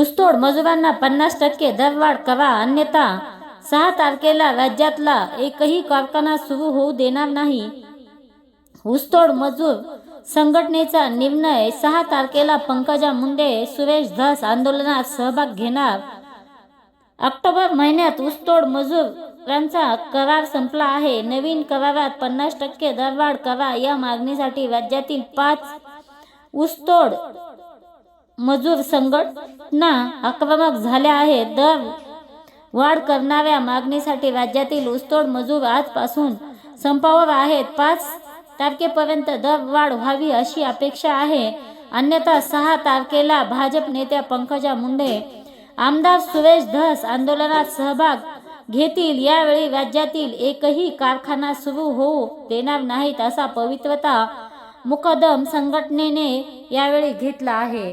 ऊसतोड मजुरांना पन्नास टक्के दरवाढ करा अन्यथा सहा तारखेला राज्यातला एकही कारखाना सुरू होऊ देणार नाही. ऊसतोड मजूर संघटनेचा निर्णय सहा तारखेला पंकजा मुंडे सुरेश धस आंदोलनात सहभाग घेणार. ऑक्टोबर महिन्यात ऊसतोड मजूरांचा करार संपला आहे. नवीन करारात पन्नास टक्के दरवाढ करा या मागणीसाठी राज्यातील पाच ऊसतोड मजूर संघटना आक्रमक झाल्या आहेत दर वाढ करणाऱ्या मागणीसाठी राज्यातील ऊसतोड मजूर आजपासून संपावर आहेत. पाच तारखेपर्यंत दर वाढ व्हावी अशी अपेक्षा आहे. अन्यथा सहा तारखेला भाजप नेत्या पंकजा मुंडे आमदार सुरेश धस आंदोलनात सहभाग घेतील. यावेळी राज्यातील एकही कारखाना सुरू होऊ देणार नाहीत असा पवित्रता मुकदम संघटनेने यावेळी घेतला आहे.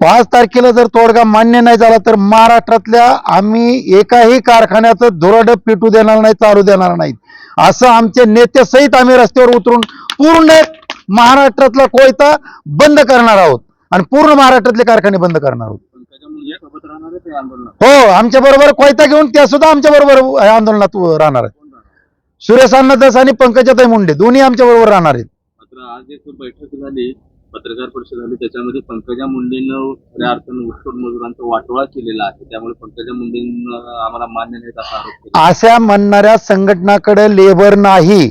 पाच तारखेला जर तोडगा मान्य नाही झाला तर महाराष्ट्रातल्या आम्ही एकाही कारखान्याचं धुरड पिटू देणार नाही चालू देणार नाहीत. असं आमचे नेते सहित आम्ही रस्त्यावर उतरून पूर्ण महाराष्ट्रातला कोयता बंद करणार आहोत आणि पूर्ण महाराष्ट्रातले कारखाने बंद करणार आहोत. हो आमच्या बरोबर कोयता घेऊन त्या सुद्धा आमच्या बरोबर आंदोलनात राहणार आहेत. सुरेश अन्नदास आणि पंकजाताई मुंडे दोन्ही आमच्या बरोबर राहणार आहेत. आज बैठक झाली. पत्रकार परिषद झाली त्याच्यामध्ये पंकजा मुंडेनं खऱ्या अर्थानं ऊसतोड मजुरांचा वाटोळा केलेला आहे. त्यामुळे पंकजा मुंडेंना आम्हाला मान्य नाहीत असा आरोप केला. अशा म्हणणाऱ्या संघटनाकडे लेबर नाही.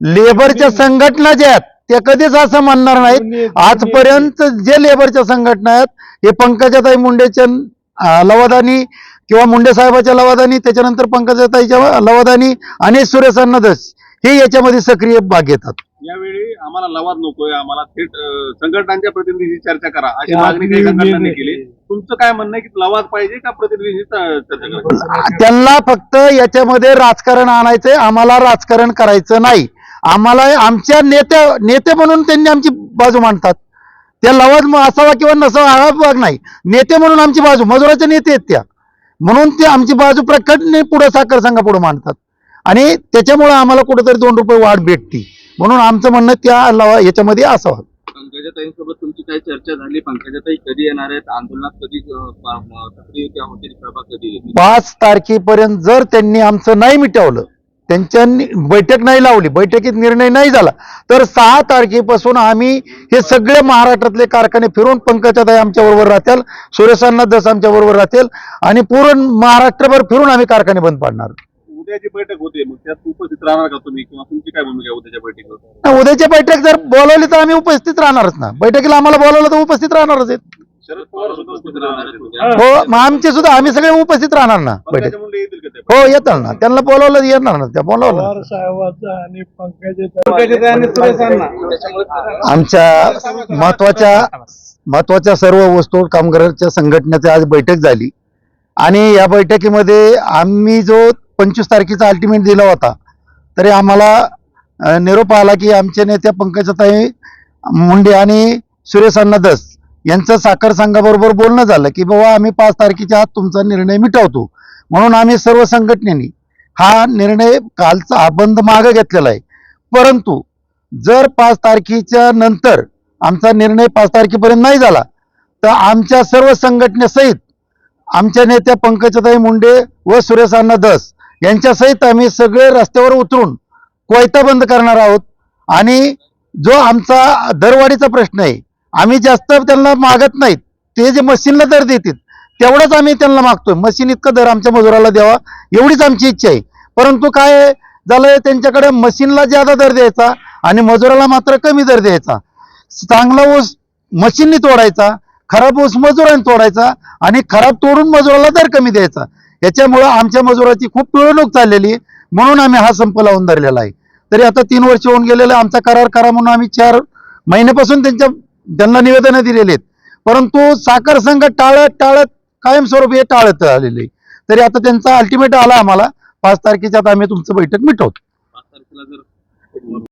लेबरच्या संघटना ज्या आहेत त्या कधीच असं म्हणणार नाहीत. आजपर्यंत जे लेबरच्या संघटना आहेत हे पंकजाताई मुंडेच्या लवादानी किंवा मुंडे साहेबाच्या लवादानी त्याच्यानंतर पंकजाताईच्या लवादानी आणि सुरेश अन्नदस. हे याच्यामध्ये सक्रिय भाग घेतात. यावेळी आम्हाला लवाद नकोय आम्हाला थेट संघटनांच्या प्रतिनिधीशी चर्चा करा अशी मागणी काही संघटनांनी केली. तुमचं काय म्हणणं आहे की लवाद पाहिजे का प्रतिनिधीशी चर्चा त्यांना फक्त याच्यामध्ये राजकारण आणायचंय आम्हाला राजकारण करायचं नाही. आम्हाला आमच्या नेत्या नेते म्हणून त्यांनी आमची बाजू मांडतात. त्या लवाद असावा किंवा नसावा हा भाग नाही. नेते म्हणून आमची बाजू मजुराचे नेते आहेत त्या. म्हणून ते आमची बाजू प्रकटने पुढे साखर संघा पुढे मांडतात. आणि त्याच्यामुळे आम्हाला कुठेतरी दोन रुपये वाढ भेटती. म्हणून आमचं म्हणणं त्या लवा याच्यामध्ये असावं. पंकजाताईंसोबत तुमची काही चर्चा झाली? पंकजाताई कधी येणार आहेत? आंदोलनात कधी अं, पा- म- सक्रिय त्या होतील सभा कधी घेतील पाच तारखेपर्यंत जर त्यांनी आमचं नाही मिटवलं त्यांच्या नि- बैठक नाही लावली बैठकीत निर्णय नाही झाला तर सहा तारखेपासून आम्ही हे सगळे महाराष्ट्रातले कारखाने फिरून पंकजाताई आमच्या बरोबर राहतील सुरेशांना दस आमच्या बरोबर राहतील आणि पूर्ण महाराष्ट्रभर फिरून आम्ही कारखाने बंद पाडणार. उद्याची बैठक होते मग त्यात उपस्थित राहणार का तुम्ही? किंवा तुमची काय भूमिका आहे उद्याच्या बैठकीवर? उद्याची बैठक जर बोलवली तर आम्ही उपस्थित राहणारच ना. बैठकीला आम्हाला बोलवलं तर उपस्थित राहणारच आहेत. शरद पवार सुद्धा उपस्थित राहणार आहेत उद्या. हो मग आमचे सुद्धा आम्ही सगळे उपस्थित राहणार ना बैठक. पंकजा मुंडे येतील का ते? हो येतात ना. त्यांना बोलवलं येणार ना. त्या बोलवलं. पवार साहेबाचा आणि पंकजाचा आमच्या महत्त्वाच्या महत्त्वाच्या सर्व वस्तू कामगारांच्या संघटनेची आज बैठक झाली. आणि या बैठकीमध्ये आम्ही जो पंचवीस तारखेचा अल्टिमेट दिला होता. तरी आम्हाला निरोप आला की आमचे नेते पंकजाताई मुंडे आणि सुरेश दस यांचं साखर संघाबरोबर बोलणं झालं की बाबा आम्ही पाच तारखेच्या आत तुमचा निर्णय मिटवतो. म्हणून आम्ही सर्व संघटनेने हा निर्णय कालचा हा बंद घेतलेला आहे. परंतु जर पाच तारखेच्या नंतर आमचा निर्णय पाच तारखेपर्यंत नाही झाला तर आमच्या सर्व संघटनेसहित आमच्या नेत्या पंकजताई मुंडे व सुरेश दस यांच्यासहित आम्ही सगळे रस्त्यावर उतरून कोयता बंद करणार आहोत. आणि जो आमचा दरवाढीचा प्रश्न आहे आम्ही जास्त त्यांना मागत नाहीत. ते जे मशीनला दर देतील तेवढंच आम्ही त्यांना मागतोय. मशीन इतका दर आमच्या मजुराला द्यावा एवढीच आमची इच्छा आहे. परंतु काय आहे, झालंय त्यांच्याकडे मशीनला ज्यादा दर द्यायचा आणि मजुराला मात्र कमी दर द्यायचा. चांगला ऊस मशीननी तोडायचा खराब ऊस मजुराने तोडायचा आणि खराब तोडून मजुराला दर कमी द्यायचा. याच्यामुळं आमच्या मजुराची खूप पिळवणूक चाललेली आहे. म्हणून आम्ही हा संप लावून धरलेला आहे. तरी आता तीन वर्ष होऊन गेलेलं आमचा करार करा म्हणून आम्ही चार महिन्यापासून त्यांच्या त्यांना निवेदनं दिलेली आहेत. परंतु साखर संघ टाळत टाळत कायमस्वरूपी हे टाळत आलेले तरी आता त्यांचा अल्टिमेट आला आम्हाला. पाच तारखेच्या आम्ही तुमचं बैठक मिटवतो.